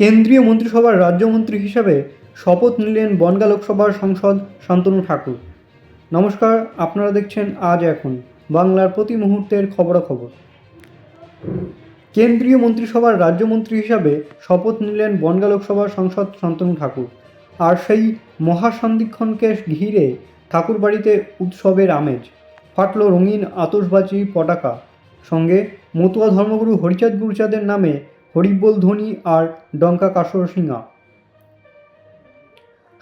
কেন্দ্রীয় মন্ত্রিসভার রাজ্যমন্ত্রী হিসাবে শপথ নিলেন বনগা লোকসভার সাংসদ শান্তনু ঠাকুর। নমস্কার, আপনারা দেখছেন আজ এখন বাংলার প্রতি মুহূর্তের খবরাখবর। কেন্দ্রীয় মন্ত্রিসভার রাজ্যমন্ত্রী হিসাবে শপথ নিলেন বনগা লোকসভার সাংসদ শান্তনু ঠাকুর। আর সেই মহাসন্ধিক্ষণকে ঘিরে ঠাকুরবাড়িতে উৎসবের আমেজ। ফাটল রঙিন আতশবাজি পটাকা সঙ্গে মতুয়া ধর্মগুরু হরিচাঁদ গুরুচাঁদের নামে হরিবোল ধ্বনি আর ডঙ্কা কাসর সিংহা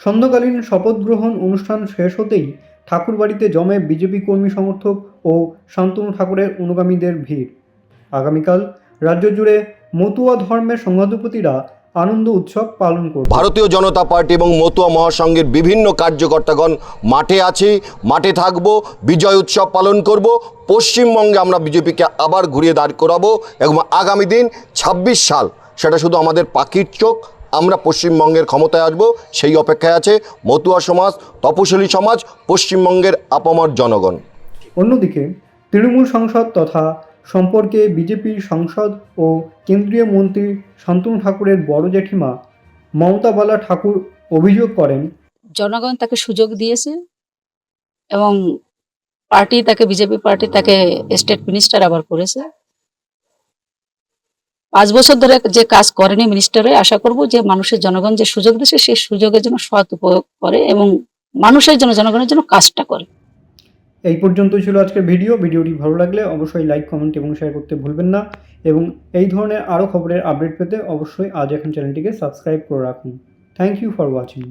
সন্ধ্যাকালীন শপথ গ্রহণ অনুষ্ঠান শেষ হতেই ঠাকুরবাড়িতে জমে বিজেপি কর্মী সমর্থক ও শান্তনু ঠাকুরের অনুগামীদের ভিড়। আগামীকাল রাজ্য জুড়ে মতুয়া ধর্মের সংঘাধিপতিরা আনন্দ উৎসব পালন করবে। ভারতীয় জনতা পার্টি এবং মতুয়া মহাসংঘের বিভিন্ন কার্যকর্তাগণ মাঠে আছি মাঠে থাকব বিজয় উৎসব পালন করব পশ্চিমবঙ্গে আমরা বিজেপিকে আবার ঘুরিয়ে দাঁড় করাবো এবং আগামী দিন ২৬ সাল সেটা শুধু আমাদের পাখির চোখ আমরা পশ্চিমবঙ্গের ক্ষমতায় আসব সেই অপেক্ষায় আছে মতুয়া সমাজ তপশিলি সমাজ পশ্চিমবঙ্গের আপামর জনগণ। অন্যদিকে তৃণমূল সংসদ তথা সম্পর্কে বিজেপির সাংসদ ও কেন্দ্রীয় মন্ত্রী শান্তনু ঠাকুরের বড় জেঠিমা মমতা বালা ঠাকুর অভিযোগ করেন। জনগণ তাকে সুযোগ দিয়েছে এবং পার্টি তাকে, বিজেপি পার্টি তাকে স্টেট মিনিস্টার আবার করেছে। পাঁচ বছর ধরে যে কাজ করেনি মিনিস্টারে, আশা করব যে মানুষের জনগণ যে সুযোগ দিয়েছে, সেই সুযোগের জন্য সৎ উপয়োগ করে এবং মানুষের জন্য, জনগণের জন্য কাজটা করে। এই পর্যন্তই ছিল আজকের ভিডিও। ভিডিওটি ভালো লাগলে অবশ্যই লাইক, কমেন্ট এবং শেয়ার করতে ভুলবেন না। এবং এই ধরনের আরও খবরের আপডেট পেতে অবশ্যই আজ এখন চ্যানেলটিকে সাবস্ক্রাইব করে রাখুন। Thank you for watching.